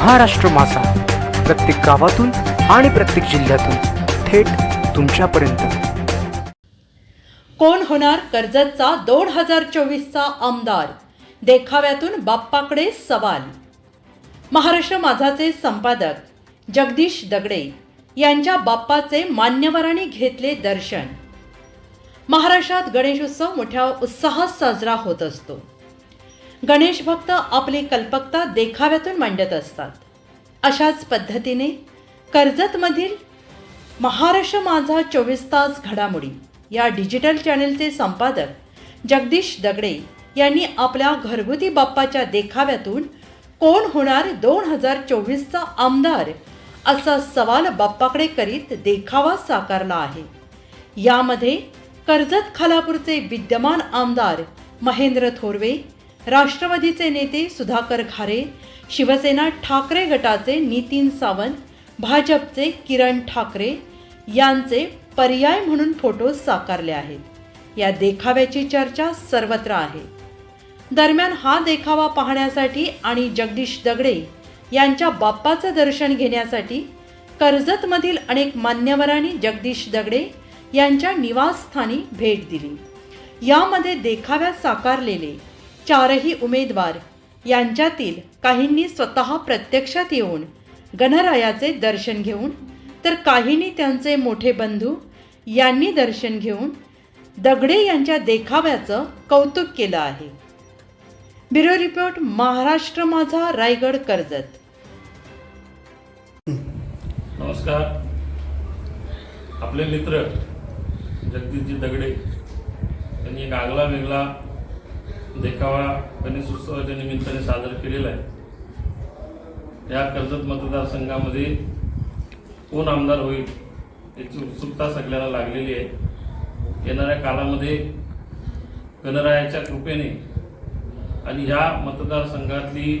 महाराष्ट्र माझा. प्रत्येक गावातून आणि प्रत्येक जिल्ह्यातून थेट तुमच्यापर्यंत. कोण होणार कर्जतचा दोन हजार चोवीसचा आमदार? देखाव्यातून बाप्पाकडे सवाल. महाराष्ट्र माझाचे संपादक जगदीश दगडे यांच्या बाप्पाचे मान्यवरांनी घेतले दर्शन. महाराष्ट्रात गणेशोत्सव मोठ्या उत्साहात साजरा होत असतो. गणेश भक्त आपली कल्पकता देखाव्यातून मांडत असतात. अशाच पद्धतीने कर्जतमधील महाराष्ट्र माझा चोवीस तास घडामोडी या डिजिटल चॅनेलचे संपादक जगदीश दगडे यांनी आपल्या घरगुती बाप्पाच्या देखाव्यातून कोण होणार दोन हजार चोवीसचा आमदार असा सवाल बाप्पाकडे करीत देखावा साकारला आहे. यामध्ये कर्जत खालापूरचे विद्यमान आमदार महेंद्र थोरवे राष्ट्रवादीचे नेते सुधाकर खारे शिवसेना ठाकरे गटाचे नितीन सावंत भाजपचे किरण ठाकरे यांचे पर्याय म्हणून फोटो साकारले आहेत. या देखाव्याची चर्चा सर्वत्र आहे. दरम्यान हा देखावा पाहण्यासाठी आणि जगदीश दगडे यांच्या बाप्पाचं दर्शन घेण्यासाठी कर्जतमधील अनेक मान्यवरांनी जगदीश दगडे यांच्या निवासस्थानी भेट दिली. यामध्ये देखाव्यात साकारलेले चारही उमेदवार यांच्यातील काहींनी स्वतः प्रत्यक्षात येऊन गणरायाचे दर्शन घेऊन तर काहींनी त्यांचे मोठे बंधू यांनी दर्शन घेऊन दगडे यांच्या देखाव्याचं कौतुक केलं आहे. ब्युरो रिपोर्ट महाराष्ट्र माझा रायगड कर्जत. नमस्कार. आपले मित्र जगदीशजी दगडे त्यांनी एक आगला वेगळा देखावा गणेश उत्सवाच्या निमित्ताने सादर केलेला आहे. या कर्जत मतदारसंघामध्ये कोण आमदार होईल याची उत्सुकता सगळ्यांना लागलेली आहे. येणाऱ्या काळामध्ये गणरायाच्या कृपेने आणि ह्या मतदारसंघातली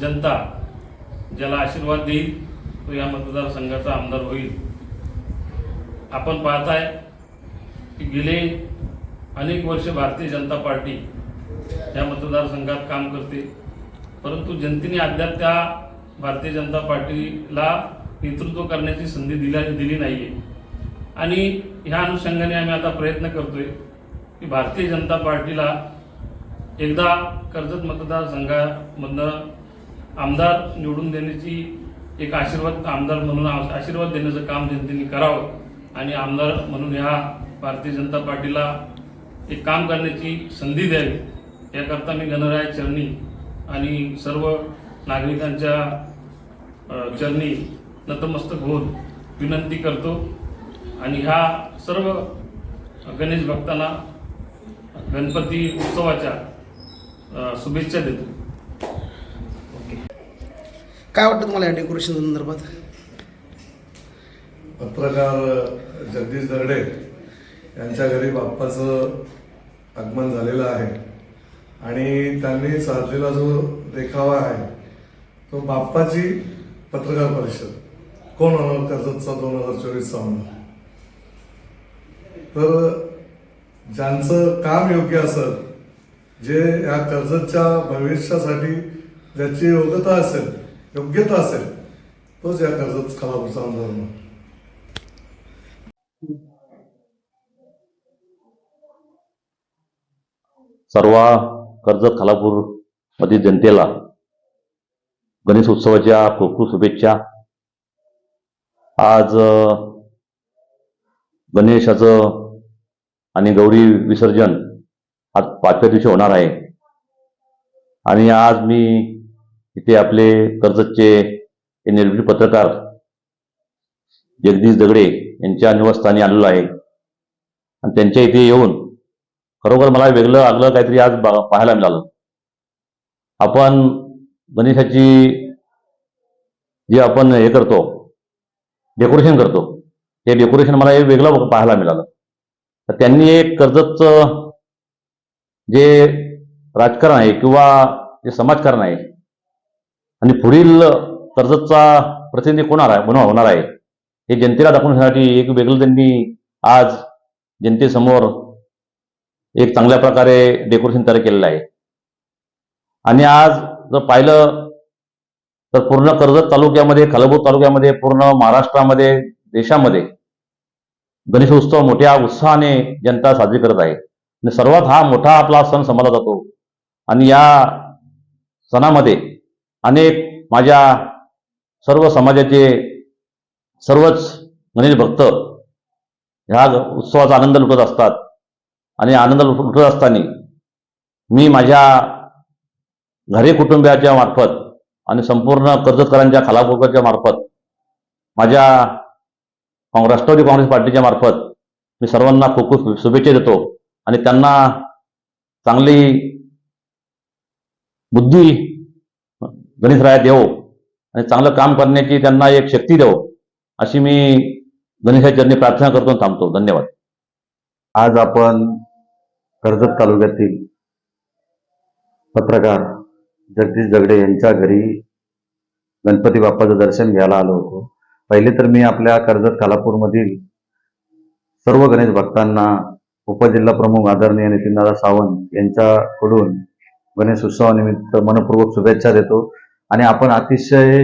जनता ज्याला आशीर्वाद देईल तो या मतदारसंघाचा आमदार होईल. आपण पाहताय की गेले अनेक वर्ष भारतीय जनता पार्टी या मतदारसंघात काम करते. परंतु जनतेने अद्याप त्या भारतीय जनता पार्टीला नेतृत्व करण्याची संधी दिल्या दिली नाही आहे आणि ह्या अनुषंगाने आम्ही आता प्रयत्न करतोय की भारतीय जनता पार्टीला एकदा कर्जत मतदारसंघामधनं आमदार निवडून देण्याची एक आशीर्वाद आमदार म्हणून आशीर्वाद देण्याचं काम जनतेने करावं आणि आमदार म्हणून ह्या भारतीय जनता पार्टीला एक काम करण्याची संधी द्यावी. याकरता मी गणराय चरणी आणि सर्व नागरिकांच्या चरणी नतमस्तक होऊन विनंती करतो. आणि ह्या सर्व गणेश भक्तांना गणपती उत्सवाच्या शुभेच्छा देतो. काय वाटतं तुम्हाला या डेकोरेशन संदर्भात? पत्रकार जगदीश दर्डे यांच्या घरी बाप्पाचं आगमन झालेलं आहे. आणि त्यांनी साधलेला जो देखावा आहे तो बाप्पाची पत्रकार परिषद. कोण होणार त्याचा दोन हजार चोवीसचा आमदार तर ज्यांचं काम योग्य असत जे या कर्जतच्या भविष्यासाठी ज्याची योग्यता असेल योग्यता असेल तोच या कर्जत खालापूरचा आमदार होणार. सर्व कर्जत खालापूर मधील जनतेला गणेश उत्सवाच्या खूप खूप शुभेच्छा. आज गणेशाचं आणि गौरी विसर्जन आज पाचव्या दिवशी होणार आहे. आणि आज मी इथे आपले कर्जतचे हे निर्भीड पत्रकार जगदीश दगडे यांच्या निवासस्थानी आलेलो आहे. आणि त्यांच्या इथे येऊन खरोखर मला वेगळं आगलं काहीतरी आज पाहायला मिळालं. आपण गणेशाची जे आपण हे करतो डेकोरेशन करतो ते डेकोरेशन मला हे वेगळं पाहायला मिळालं. तर त्यांनी एक कर्जतचं जे राजकारण आहे किंवा जे समाजकारण आहे आणि पुढील कर्जतचा प्रतिनिधी कोणार आहे म्हणून होणार आहे हे जनतेला दाखवण्यासाठी एक वेगळं त्यांनी आज जनतेसमोर एक चांगल्या प्रकारे डेकोरेशन तयार केलेलं आहे. आणि आज जर पाहिलं तर पूर्ण कर्जत तालुक्यामध्ये खलबूत तालुक्यामध्ये पूर्ण महाराष्ट्रामध्ये देशामध्ये गणेश उत्सव मोठ्या उत्साहाने जनता साजरी करत आहे. आणि सर्वात हा मोठा आपला सण समजला जातो. आणि या सणामध्ये अनेक माझ्या सर्व समाजाचे सर्वच गणेश भक्त ह्या उत्सवाचा आनंद लुटत असतात. आणि आनंद लुटत असताना मी माझ्या घरी कुटुंबियाच्या मार्फत आणि संपूर्ण कर्जतकरांच्या खालापूरच्या मार्फत माझ्या राष्ट्रवादी काँग्रेस पार्टीच्या मार्फत मी सर्वांना खूप खूप शुभेच्छा देतो आणि त्यांना चांगली बुद्धी गणेशरायात देव आणि चांगलं काम करण्याची त्यांना एक शक्ती देव अशी मी गणेशाचरणी प्रार्थना करतो थांबतो. धन्यवाद. आज आपण कर्जत तालुक्यातील पत्रकार जगदीश दगडे यांच्या घरी गणपती बाप्पाचं दर्शन घ्यायला आलो होतो. पहिले तर मी आपल्या कर्जत खालापूरमधील सर्व गणेश भक्तांना उपजिल्हा प्रमुख आदरणीय नितीनदादा सावंत यांच्याकडून गणेश उत्सवानिमित्त मनपूर्वक शुभेच्छा देतो. आणि आपण अतिशय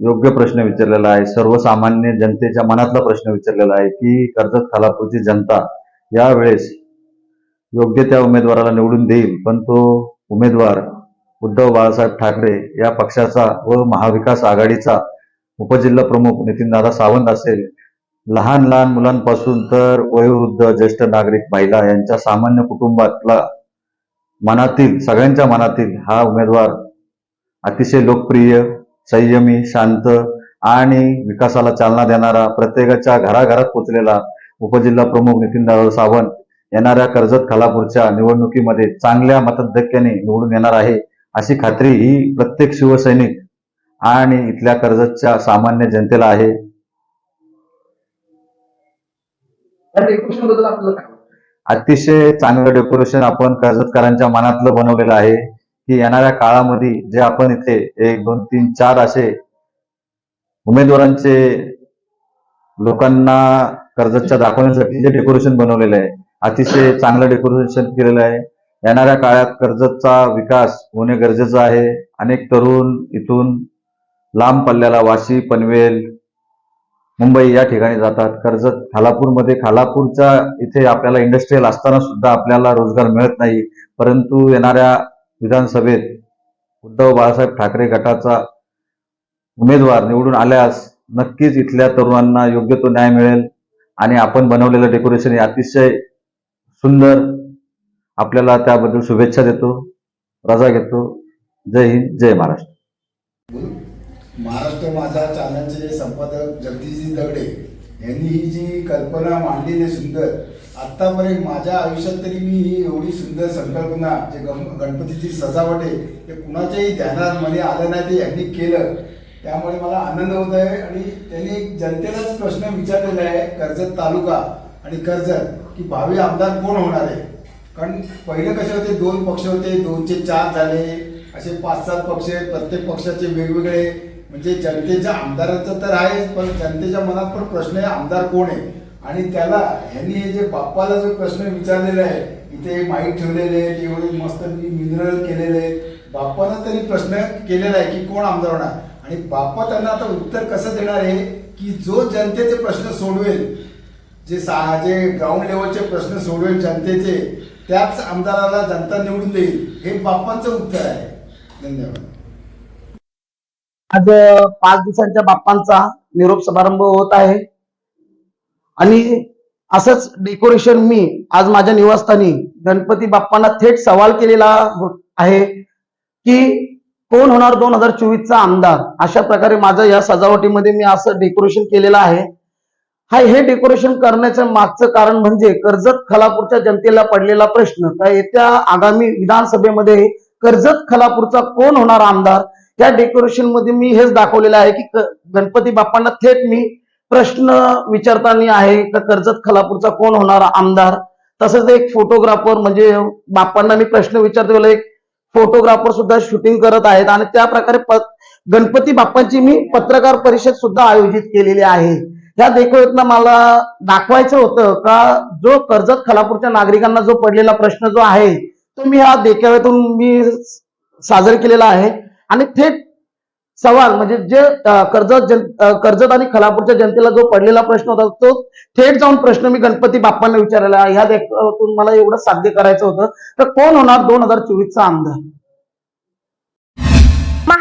योग्य प्रश्न विचारलेला आहे. सर्वसामान्य जनतेच्या मनातला प्रश्न विचारलेला आहे की कर्जत खालापूरची जनता यावेळेस योग्य त्या उमेदवाराला निवडून देईल पण तो उमेदवार उद्धव बाळासाहेब ठाकरे या पक्षाचा व महाविकास आघाडीचा उपजिल्हा प्रमुख नितीनदादा सावंत असेल लहान लहान मुलांपासून तर वयोवृद्ध ज्येष्ठ नागरिक महिला यांच्या सामान्य कुटुंबातला मनातील सगळ्यांच्या मनातील हा उमेदवार अतिशय लोकप्रिय संयमी शांत आणि विकासाला चालना देणारा प्रत्येकाच्या घराघरात पोचलेला उपजिल्हा प्रमुख नितीनदादा सावंत येणाऱ्या कर्जत खालापूरच्या निवडणुकीमध्ये चांगल्या मतधक्याने निवडून येणार आहे अशी खात्री ही प्रत्येक शिवसैनिक आणि इथल्या कर्जतच्या सामान्य जनतेला आहे? अतिशय चांगलं डेकोरेशन आपण कर्जतकरांच्या मनातलं बनवलेलं आहे की येणाऱ्या काळामध्ये जे आपण इथे एक दोन तीन चार असे उमेदवारांचे लोकांना कर्जतच्या दाखवण्यासाठी जे डेकोरेशन बनवलेलं आहे अतिशय चांगलं डेकोरेशन केलेलं आहे. येणाऱ्या काळात कर्जतचा विकास होणे गरजेचं आहे. अनेक तरुण इथून लांब पल्ल्याला वाशी पनवेल मुंबई या ठिकाणी जातात. कर्जत खालापूरमध्ये खालापूरच्या इथे आपल्याला इंडस्ट्रीयल असताना सुद्धा आपल्याला रोजगार मिळत नाही. परंतु येणाऱ्या विधानसभेत उद्धव बाळासाहेब ठाकरे गटाचा उमेदवार निवडून आल्यास नक्कीच इथल्या तरुणांना योग्य तो न्याय मिळेल. आणि आपण बनवलेलं डेकोरेशन हे अतिशय सुंदर. आपल्याला त्याबद्दल शुभेच्छा देतो. रजा घेतो. जय हिंद जय महाराष्ट्र. महाराष्ट्र माझा चॅनलचे संपादक जगदीशजी दगडे यांनी ही जी कल्पना मांडली आहे सुंदर. आत्तापर्यंत माझ्या आयुष्यात तरी मी ही एवढी सुंदर संकल्पना जे गणपतीची सजावट आहे ते कुणाच्याही ध्यानात मध्ये आलं नाही ते यांनी केलं. त्यामुळे मला आनंद होत आहे आणि त्यांनी एक जनतेलाच प्रश्न विचारलेला आहे कर्जत तालुका आणि कर्जत. की भावी आमदार कोण होणार आहे? कारण पहिले कसे होते दोन पक्ष होते? दोनचे चार झाले. असे पाच सात पक्ष आहेत. प्रत्येक पक्षाचे वेगवेगळे. म्हणजे जनतेच्या आमदाराचं तर आहेच पण जनतेच्या मनात पण प्रश्न आहे आमदार कोण आहे? आणि त्याला ह्यांनी हे जे बाप्पाला जो प्रश्न विचारलेला आहे इथे माईक ठेवलेले आहेत एवढे मस्त मिनरल केलेले आहेत. बाप्पानं तरी प्रश्न केलेला आहे की कोण आमदार होणार? आणि बाप्पा त्यांना आता उत्तर कसं देणार आहे? की जो जनतेचे प्रश्न सोडवेल जे सा जे ग्राउंड लेवलचे प्रश्न सोडवेल जनतेचे त्याच आमदाराला जनता निवडून देईल हे बाप्पांचं उत्तर आहे. धन्यवाद. आज पाच दिवसांच्या बाप्पांचा निरोप समारंभ होत आहे. आणि असंच डेकोरेशन मी आज माझ्या निवासस्थानी गणपती बाप्पांना थेट सवाल केलेला आहे की कोण होणार दोन हजार चोवीसचा आमदार? अशा प्रकारे माझं या सजावटीमध्ये मी असं डेकोरेशन केलेलं आहे. हा हे डेकोरेशन करण्याचं मागचं कारण म्हणजे कर्जत खलापूरच्या जनतेला पडलेला प्रश्न. का येत्या आगामी विधानसभेमध्ये कर्जत खलापूरचा कोण होणार आमदार? त्या डेकोरेशनमध्ये मी हेच दाखवलेलं आहे की गणपती बाप्पांना थेट मी प्रश्न विचारताना आहे का कर्जत खलापूरचा कोण होणार आमदार? तसंच एक फोटोग्राफर म्हणजे बाप्पांना मी प्रश्न विचारते एक फोटोग्राफर सुद्धा शूटिंग करत आहेत आणि त्या प्रकारे गणपती बाप्पांची मी पत्रकार परिषद सुद्धा आयोजित केलेली आहे. या देखाव्यातनं मला दाखवायचं होतं का जो कर्जत खलापूरच्या नागरिकांना जो पडलेला प्रश्न जो आहे तो मी ह्या देखाव्यातून मी साजर केलेला आहे. आणि थेट सवाल म्हणजे जे कर्जत जन कर्जत आणि खलापूरच्या जनतेला जो पडलेला प्रश्न होता तो थेट जाऊन प्रश्न मी गणपती बाप्पांना विचारलेला ह्या देखातून मला एवढं साध्य करायचं होतं. तर कोण होणार दोन हजार चोवीसचा आमदार?